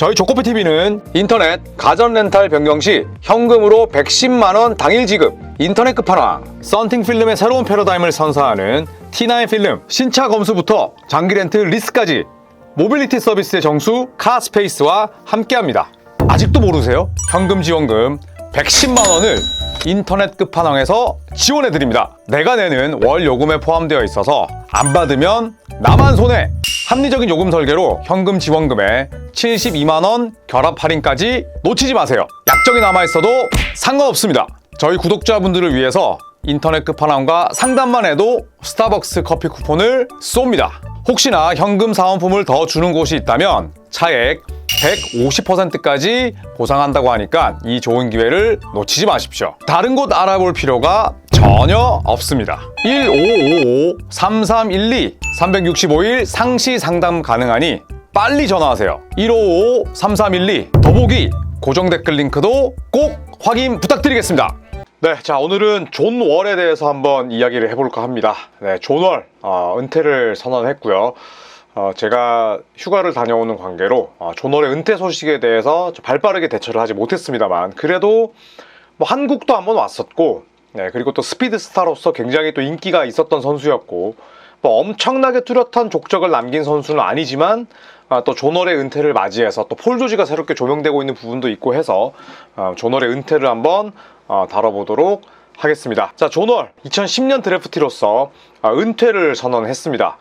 저희 조코피TV는 인터넷 가전 렌탈 변경 시 현금으로 110만 원 당일 지급, 인터넷 끝판왕, 썬팅 필름의 새로운 패러다임을 선사하는 T9 필름 신차 검수부터 장기 렌트 리스까지 모빌리티 서비스의 정수 카스페이스와 함께합니다. 아직도 모르세요? 현금 지원금 110만 원을 인터넷 끝판왕에서 지원해 드립니다. 내가 내는 월 요금에 포함되어 있어서 안 받으면 나만 손해. 합리적인 요금 설계로 현금 지원금에 72만 원 결합 할인까지 놓치지 마세요. 약정이 남아 있어도 상관없습니다. 저희 구독자분들을 위해서 인터넷 끝판왕과 상담만 해도 스타벅스 커피 쿠폰을 쏩니다. 혹시나 현금 사은품을 더 주는 곳이 있다면 차액 150%까지 보상한다고 하니까 이 좋은 기회를 놓치지 마십시오. 다른 곳 알아볼 필요가 전혀 없습니다. 1555-3312 365일 상시 상담 가능하니 빨리 전화하세요. 1555-3312 더보기 고정 댓글 링크도 꼭 확인 부탁드리겠습니다. 네, 자 오늘은 존 월에 대해서 한번 이야기를 해볼까 합니다. 네, 존 월, 어, 은퇴를 선언했고요. 어, 제가 휴가를 다녀오는 관계로 어, 존 월의 은퇴 소식에 대해서 좀 발빠르게 대처를 하지 못했습니다만 그래도 뭐 한국도 한번 왔었고 네, 그리고 또 스피드 스타로서 굉장히 또 인기가 있었던 선수였고 뭐 엄청나게 뚜렷한 족적을 남긴 선수는 아니지만 아, 또 조널의 은퇴를 맞이해서 또 폴 조지가 새롭게 조명되고 있는 부분도 있고 해서 어, 조널의 은퇴를 한번 어, 다뤄보도록 하겠습니다. 자, 조널 2010년 드래프티로서 아, 은퇴를 선언했습니다.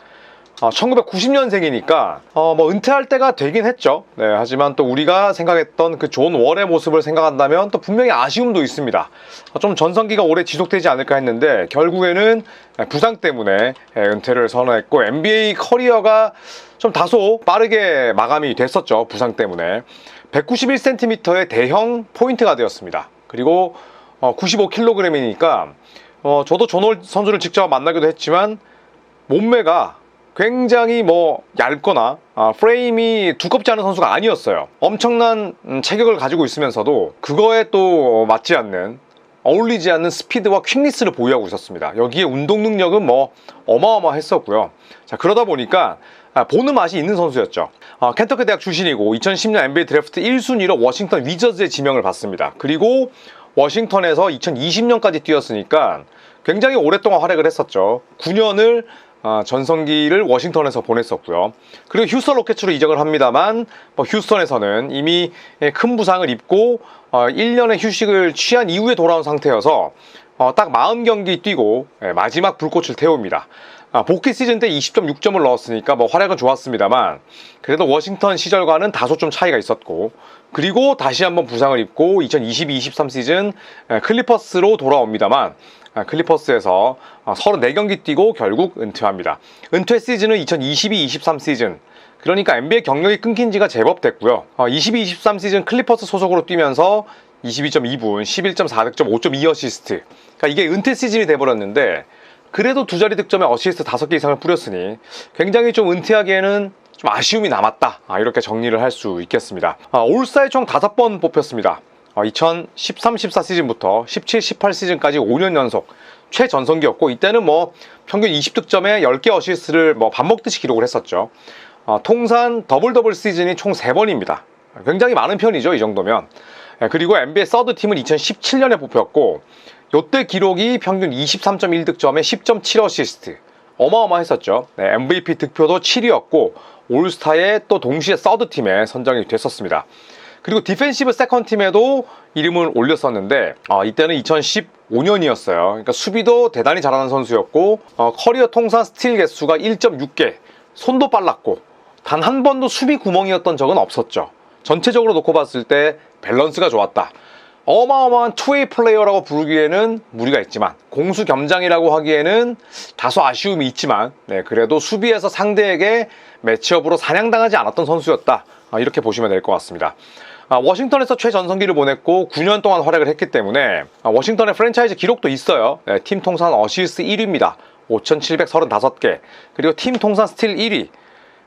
1990년생이니까 뭐 은퇴할 때가 되긴 했죠. 네, 하지만 또 우리가 생각했던 그 존 월의 모습을 생각한다면 또 분명히 아쉬움도 있습니다. 어, 좀 전성기가 오래 지속되지 않을까 했는데 결국에는 부상 때문에 예, 은퇴를 선언했고 NBA 커리어가 좀 다소 빠르게 마감이 됐었죠. 부상 때문에 191cm의 대형 포인트가 되었습니다. 그리고 95kg이니까 어, 저도 존월 선수를 직접 만나기도 했지만 몸매가 굉장히 뭐 얇거나 아, 프레임이 두껍지 않은 선수가 아니었어요. 엄청난 음, 체격을 가지고 있으면서도 그거에 또 맞지 않는 어울리지 않는 스피드와 퀵리스를 보유하고 있었습니다. 여기에 운동 능력은 뭐 어마어마했었고요. 자 그러다 보니까 아, 보는 맛이 있는 선수였죠. 아, 켄터키 대학 출신이고 2010년 NBA 드래프트 1순위로 워싱턴 위저즈의 지명을 받습니다. 그리고 워싱턴에서 2020년까지 뛰었으니까 굉장히 오랫동안 활약을 했었죠. 9년을 아, 전성기를 워싱턴에서 보냈었고요. 그리고 휴스턴 로켓츠로 이적을 합니다만 뭐 휴스턴에서는 이미 큰 부상을 입고 어, 1년의 휴식을 취한 이후에 돌아온 상태여서 어, 딱 40경기 뛰고 예, 마지막 불꽃을 태웁니다. 아, 복귀 시즌 때 20.6점을 넣었으니까 뭐 활약은 좋았습니다만 그래도 워싱턴 시절과는 다소 좀 차이가 있었고 그리고 다시 한번 부상을 입고 2022-23 시즌 예, 클리퍼스로 돌아옵니다만 아, 클리퍼스에서 34경기 뛰고 결국 은퇴합니다. 은퇴 시즌은 2022-23 시즌. 그러니까 NBA 경력이 끊긴 지가 제법 됐고요. 22-23 시즌 클리퍼스 소속으로 뛰면서 22.2분, 11.4득점, 5.2 어시스트. 그러니까 이게 은퇴 시즌이 돼버렸는데 그래도 두 자리 득점에 어시스트 5개 이상을 뿌렸으니 굉장히 좀 은퇴하기에는 좀 아쉬움이 남았다. 아, 이렇게 정리를 할 수 있겠습니다. 아, 올스타에 총 5번 뽑혔습니다. 2013-14 시즌부터 17-18 시즌까지 5년 연속 최전성기였고 이때는 뭐 평균 20득점에 10개 어시스트를 뭐 밥 먹듯이 기록을 했었죠. 어, 통산 더블 더블 시즌이 총 3번입니다. 굉장히 많은 편이죠, 이 정도면. 예, 그리고 NBA 서드 팀은 2017년에 뽑혔고 이때 기록이 평균 23.1득점에 10.7 어시스트. 어마어마했었죠. 네, MVP 득표도 7위였고 올스타에 또 동시에 서드 팀에 선정이 됐었습니다. 그리고 디펜시브 세컨 팀에도 이름을 올렸었는데 어, 이때는 2015년이었어요. 그러니까 수비도 대단히 잘하는 선수였고 어, 커리어 통산 스틸 개수가 1.6개, 손도 빨랐고 단 한 번도 수비 구멍이었던 적은 없었죠. 전체적으로 놓고 봤을 때 밸런스가 좋았다. 어마어마한 투웨이 플레이어라고 부르기에는 무리가 있지만 공수 겸장이라고 하기에는 다소 아쉬움이 있지만 네, 그래도 수비에서 상대에게 매치업으로 사냥당하지 않았던 선수였다. 아, 이렇게 보시면 될 것 같습니다. 아, 워싱턴에서 최전성기를 보냈고 9년 동안 활약을 했기 때문에 아, 워싱턴의 프랜차이즈 기록도 있어요. 네, 팀 통산 어시스트 1위입니다. 5,735개. 그리고 팀 통산 스틸 1위.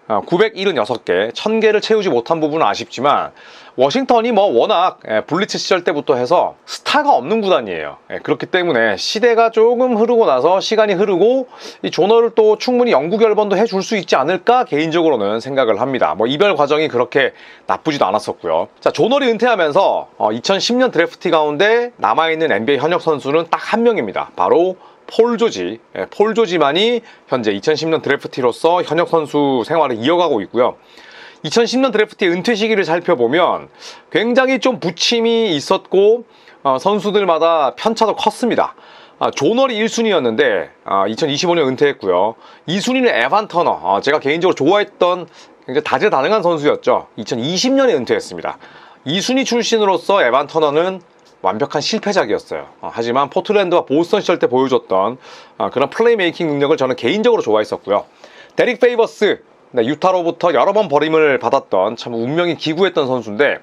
976개, 1000개를 채우지 못한 부분은 아쉽지만 워싱턴이 뭐 워낙 예, 블리츠 시절 때부터 해서 스타가 없는 구단이에요. 예, 그렇기 때문에 시대가 조금 흐르고 나서 시간이 흐르고 이 조너를 또 충분히 영구 결번도 해줄 수 있지 않을까 개인적으로는 생각을 합니다. 뭐 이별 과정이 그렇게 나쁘지도 않았었고요. 자 조널이 은퇴하면서 2010년 드래프트 가운데 남아있는 NBA 현역 선수는 딱 한 명입니다. 바로 폴 조지, 예, 폴 조지만이 현재 2010년 드래프티로서 현역 선수 생활을 이어가고 있고요. 2010년 드래프트의 은퇴 시기를 살펴보면 굉장히 좀 부침이 있었고 어, 선수들마다 편차도 컸습니다. 아, 조널이 1순위였는데 2025년 은퇴했고요. 2순위는 에반 터너. 어, 제가 개인적으로 좋아했던 굉장히 다재다능한 선수였죠. 2020년에 은퇴했습니다. 2순위 출신으로서 에반 터너는 완벽한 실패작이었어요. 어, 하지만 포틀랜드와 보스턴 시절 때 보여줬던 어, 그런 플레이메이킹 능력을 저는 개인적으로 좋아했었고요. 데릭 페이버스 네, 유타로부터 여러 번 버림을 받았던 참 운명이 기구했던 선수인데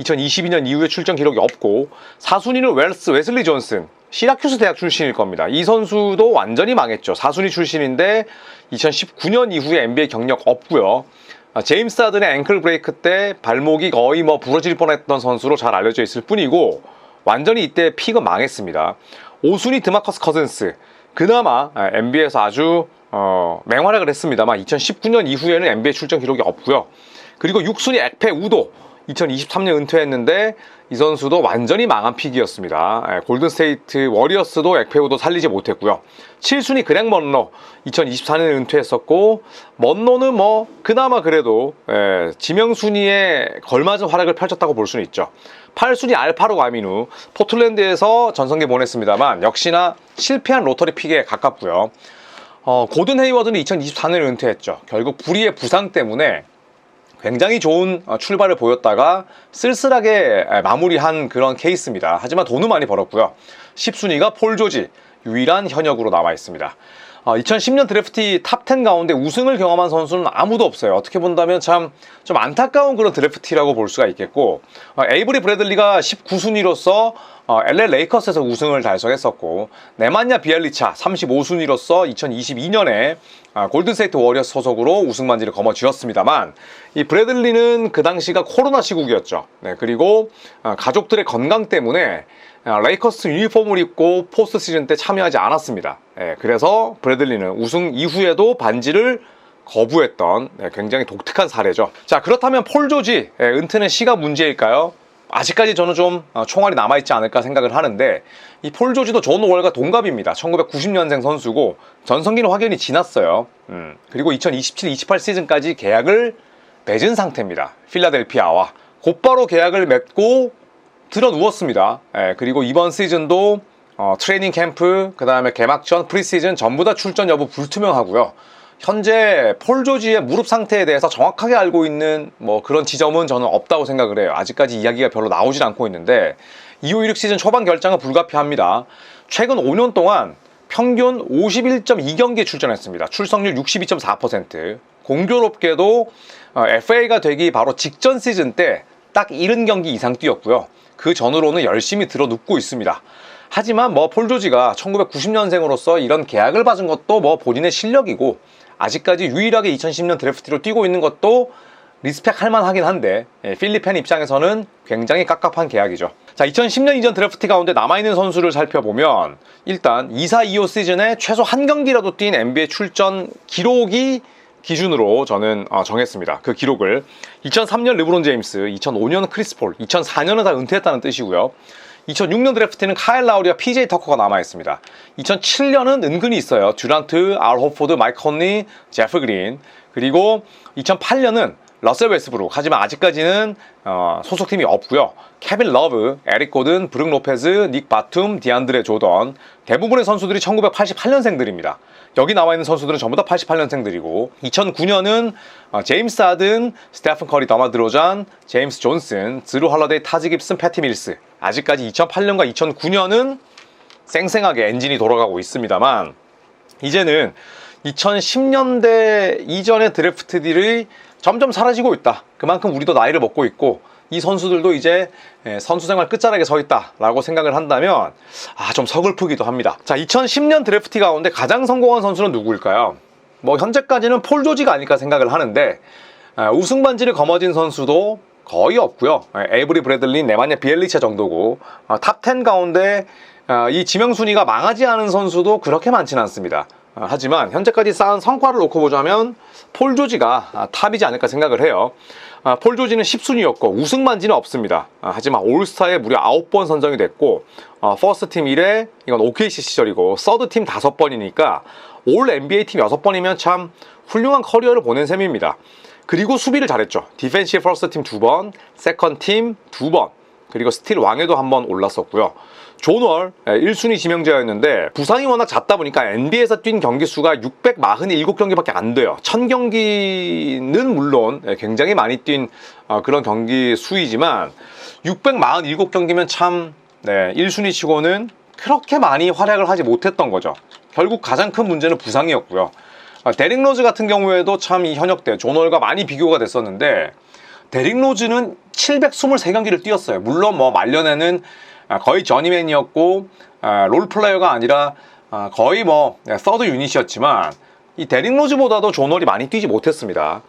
2022년 이후에 출전 기록이 없고 4순위는 웰스 웨슬리 존슨 시라큐스 대학 출신일 겁니다. 이 선수도 완전히 망했죠. 4순위 출신인데 2019년 이후에 NBA 경력 없고요. 아, 제임스 하든의 앵클 브레이크 때 발목이 거의 뭐 부러질 뻔했던 선수로 잘 알려져 있을 뿐이고 완전히 이때 픽은 망했습니다. 5순위 드마커스 커즌스 그나마 NBA에서 아주 어, 맹활약을 했습니다만 2019년 이후에는 NBA 출전 기록이 없고요. 그리고 6순위 액페 우도 2023년 은퇴했는데 이 선수도 완전히 망한 픽이었습니다. 예, 골든스테이트 워리어스도 액페 우도 살리지 못했고요. 7순위 그렉 먼로 2024년에 은퇴했었고 먼로는 뭐 그나마 그래도 예, 지명 순위에 걸맞은 활약을 펼쳤다고 볼 수는 있죠. 8순위 알파로 아미누 포틀랜드에서 전성기 보냈습니다만 역시나 실패한 로터리 픽에 가깝고요. 어, 고든 헤이워드는 2024년에 은퇴했죠. 결국 불의의 부상 때문에 굉장히 좋은 어, 출발을 보였다가 쓸쓸하게 마무리한 그런 케이스입니다. 하지만 돈은 많이 벌었고요. 10순위가 폴 조지, 유일한 현역으로 남아 있습니다. 2010년 드래프트 탑10 가운데 우승을 경험한 선수는 아무도 없어요. 어떻게 본다면 참 좀 안타까운 그런 드래프트라고 볼 수가 있겠고 어, 에이브리 브래들리가 19순위로서 LA 레이커스에서 우승을 달성했었고 네만냐 비엘리차 35순위로서 2022년에 골든세이트 워리어스 소속으로 우승 반지를 거머쥐었습니다만 이 브래들리는 그 당시가 코로나 시국이었죠. 네, 그리고 어, 가족들의 건강 때문에 어, 레이커스 유니폼을 입고 포스트 시즌 때 참여하지 않았습니다. 예, 그래서 브래들리는 우승 이후에도 반지를 거부했던 네, 굉장히 독특한 사례죠. 자 그렇다면 폴 조지 예, 은퇴는 시가 문제일까요? 아직까지 저는 좀 어, 총알이 남아있지 않을까 생각을 하는데 이 폴 조지도 존 월과 동갑입니다. 1990년생 선수고 전성기는 확연히 지났어요. 음, 그리고 2027-28 시즌까지 계약을 맺은 상태입니다. 필라델피아와 곧바로 계약을 맺고 들어 누웠습니다. 예, 그리고 이번 시즌도 어, 트레이닝 캠프, 그 다음에 개막전, 프리시즌 전부 다 출전 여부 불투명하고요. 현재 폴 조지의 무릎 상태에 대해서 정확하게 알고 있는 뭐 그런 지점은 저는 없다고 생각을 해요. 아직까지 이야기가 별로 나오질 않고 있는데 2호 1육 시즌 초반 결장은 불가피합니다. 최근 5년 동안 평균 51.2경기에 출전했습니다. 출석률 62.4%. 공교롭게도 FA가 어, 되기 바로 직전 시즌 때 딱 70경기 이상 뛰었고요. 그 전으로는 열심히 들어 눕고 있습니다. 하지만 뭐 폴 조지가 1990년생으로서 이런 계약을 받은 것도 뭐 본인의 실력이고 아직까지 유일하게 2010년 드래프트로 뛰고 있는 것도 리스펙 할 만하긴 한데 예, 필리핀 입장에서는 굉장히 깝깝한 계약이죠. 자, 2010년 이전 드래프트 가운데 남아있는 선수를 살펴보면 일단 2사 2호 시즌에 최소 한 경기라도 뛴 NBA 출전 기록이 기준으로 저는 어, 정했습니다. 그 기록을 2003년 르브론 제임스, 2005년 크리스 폴, 2004년은 다 은퇴했다는 뜻이고요. 2006년 드래프트는 카일 라우리와 PJ 터커가 남아 있습니다. 2007년은 은근히 있어요. 듀란트, 알 호포드, 마이크 컨리, 제프 그린. 그리고 2008년은 러셀 웨스브룩 하지만 아직까지는 어, 소속팀이 없고요. 케빈 러브, 에릭 고든, 브룩 로페즈, 닉 바툼, 디안드레 조던 대부분의 선수들이 1988년생들입니다. 여기 나와 있는 선수들은 전부 다 88년생들이고 2009년은 어, 제임스 하든, 스테픈 커리, 더마 드로잔, 제임스 존슨, 드루 헐러데이, 타지 깁슨, 패티 밀스 아직까지 2008년과 2009년은 쌩쌩하게 엔진이 돌아가고 있습니다만 이제는 2010년대 이전의 드래프트들이 점점 사라지고 있다. 그만큼 우리도 나이를 먹고 있고 이 선수들도 이제 예, 선수 생활 끝자락에 서 있다라고 생각을 한다면 아 좀 서글프기도 합니다. 자, 2010년 드래프트 가운데 가장 성공한 선수는 누구일까요? 뭐 현재까지는 폴 조지가 아닐까 생각을 하는데 아, 우승 반지를 거머쥔 선수도 거의 없고요. 아, 에이브리 브래들리, 네마냐 비엘리차 정도고 아, 탑10 가운데 아, 이 지명 순위가 망하지 않은 선수도 그렇게 많지는 않습니다. 아, 하지만 현재까지 쌓은 성과를 놓고 보자면 폴 조지가 아, 탑이지 않을까 생각을 해요. 아, 폴 조지는 10순위였고 우승 반지는 없습니다. 아, 하지만 올스타에 무려 9번 선정이 됐고 어, 퍼스트 팀 1회 이건 OKC 시절이고 서드 팀 5번이니까 올 NBA 팀 6번이면 참 훌륭한 커리어를 보낸 셈입니다. 그리고 수비를 잘했죠. 디펜시브 퍼스트 팀 2번, 세컨 팀 2번, 그리고 스틸 왕에도 한번 올랐었고요. 존월 1순위 지명자였는데 부상이 워낙 잦다 보니까 NBA에서 뛴 경기 수가 647경기밖에 안 돼요. 1000경기는 물론 예, 굉장히 많이 뛴 어, 그런 경기 수이지만 647경기면 참 네, 1순위 치고는 그렇게 많이 활약을 하지 못했던 거죠. 결국 가장 큰 문제는 부상이었고요. 아, 데릭 로즈 같은 경우에도 참 이 현역 때 존월과 많이 비교가 됐었는데 데릭 로즈는 723경기를 뛰었어요. 물론 뭐 말년에는 아, 거의 저니맨이었고 아, 롤 플레이어가 아니라 아, 거의 뭐 네, 서드 유닛이었지만 이 데릭 로즈보다도 존월이 많이 뛰지 못했습니다.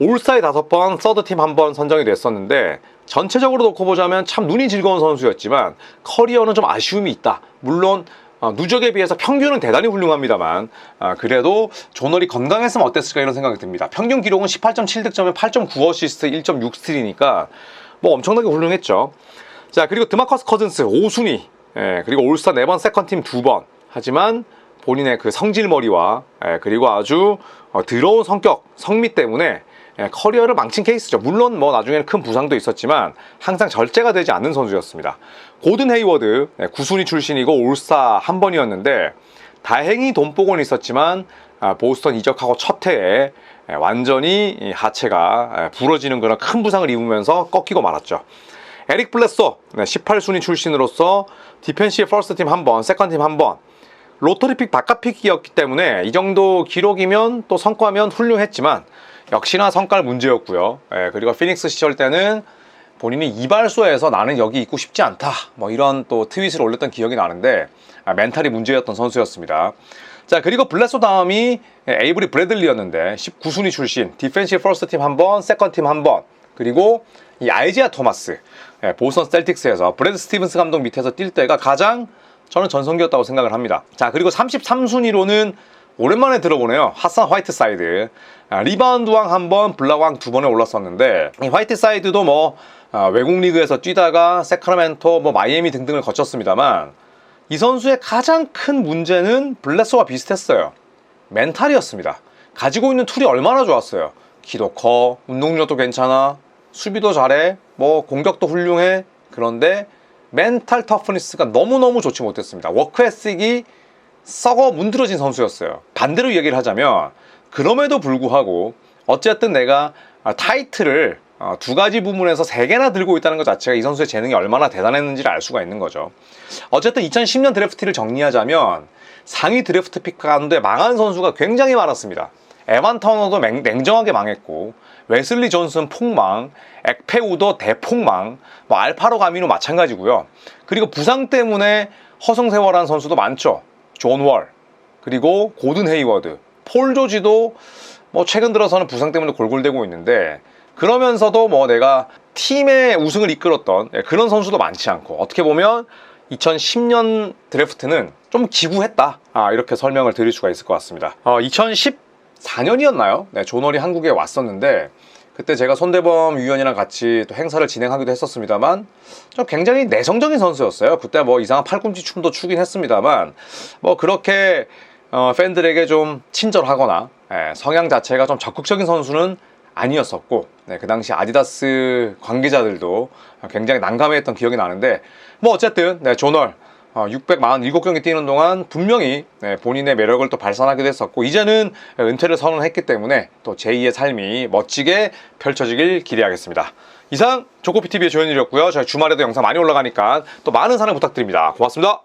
올스타에 다섯 번, 서드 팀 한 번 선정이 됐었는데 전체적으로 놓고 보자면 참 눈이 즐거운 선수였지만 커리어는 좀 아쉬움이 있다. 물론 어, 누적에 비해서 평균은 대단히 훌륭합니다만 아, 그래도 조널이 건강했으면 어땠을까 이런 생각이 듭니다. 평균 기록은 18.7득점에 8.9 어시스트 1.6 스틸이니까 뭐 엄청나게 훌륭했죠. 자 그리고 드마커스 커즌스 5순위 예, 그리고 올스타 4번 세컨팀 2번 하지만 본인의 그 성질머리와 예, 그리고 아주 어, 더러운 성격 성미 때문에 예, 커리어를 망친 케이스죠. 물론 뭐 나중에는 큰 부상도 있었지만 항상 절제가 되지 않는 선수였습니다. 고든 헤이워드 예, 9순위 출신이고 올스타 한 번이었는데 다행히 돈복은 있었지만 아, 보스턴 이적하고 첫 해에 예, 완전히 이 하체가 예, 부러지는 그런 큰 부상을 입으면서 꺾이고 말았죠. 에릭 블레소 18순위 출신으로서 디펜시의 퍼스트 팀 한 번, 세컨 팀 한 번, 로터리픽 바깥픽이었기 때문에 이 정도 기록이면 또 성과면 훌륭했지만 역시나 성깔 문제였고요. 예, 그리고 피닉스 시절 때는 본인이 이발소에서 나는 여기 있고 싶지 않다. 뭐 이런 또 트윗을 올렸던 기억이 나는데 아, 멘탈이 문제였던 선수였습니다. 자 그리고 블레소 다음이 에이브리 브래들리였는데 19순위 출신 디펜시브 퍼스트 팀 한 번, 세컨 팀 한 번, 그리고 이 아이지아 토마스 예, 보스턴 셀틱스에서 브래드 스티븐스 감독 밑에서 뛸 때가 가장 저는 전성기였다고 생각을 합니다. 자 그리고 33순위로는 오랜만에 들어보네요. 핫산 화이트 사이드. 아, 리바운드 왕 한 번, 블락 왕두 번에 올랐었는데, 이 화이트 사이드도 뭐, 아, 외국 리그에서 뛰다가 세크라멘토, 뭐, 마이애미 등등을 거쳤습니다만, 이 선수의 가장 큰 문제는 블레소와 비슷했어요. 멘탈이었습니다. 가지고 있는 툴이 얼마나 좋았어요. 키도 커, 운동력도 괜찮아, 수비도 잘해, 뭐, 공격도 훌륭해. 그런데 멘탈 터프니스가 너무너무 좋지 못했습니다. 워크 에식이 썩어 문드러진 선수였어요. 반대로 얘기를 하자면 그럼에도 불구하고 어쨌든 내가 아, 타이틀을 어, 두 가지 부문에서 세 개나 들고 있다는 것 자체가 이 선수의 재능이 얼마나 대단했는지를 알 수가 있는 거죠. 어쨌든 2010년 드래프트를 정리하자면 상위 드래프트 픽 가운데 망한 선수가 굉장히 많았습니다. 에반 터너도 맹, 냉정하게 망했고 웨슬리 존슨 폭망, 액페우더 대폭망, 뭐 알파로 가미노 마찬가지고요. 그리고 부상 때문에 허송세월한 선수도 많죠. 존 월, 그리고 고든 헤이워드, 폴 조지도 뭐 최근 들어서는 부상 때문에 골골대고 있는데 그러면서도 뭐 내가 팀의 우승을 이끌었던 예, 그런 선수도 많지 않고 어떻게 보면 2010년 드래프트는 좀 기구했다 아, 이렇게 설명을 드릴 수가 있을 것 같습니다. 어, 2014년이었나요? 네, 존월이 한국에 왔었는데 그때 제가 손대범 위원이랑 같이 또 행사를 진행하기도 했었습니다만 좀 굉장히 내성적인 선수였어요. 그때 뭐 이상한 팔꿈치 춤도 추긴 했습니다만 뭐 그렇게 어, 팬들에게 좀 친절하거나 예, 성향 자체가 좀 적극적인 선수는 아니었었고 네, 그 당시 아디다스 관계자들도 굉장히 난감해했던 기억이 나는데 뭐 어쨌든 네, 조널 어, 647경기 뛰는 동안 분명히 네, 본인의 매력을 또 발산하기도 했었고 이제는 은퇴를 선언했기 때문에 또 제2의 삶이 멋지게 펼쳐지길 기대하겠습니다. 이상 조코피TV의 조현일이었고요. 저희 주말에도 영상 많이 올라가니까 또 많은 사랑 부탁드립니다. 고맙습니다.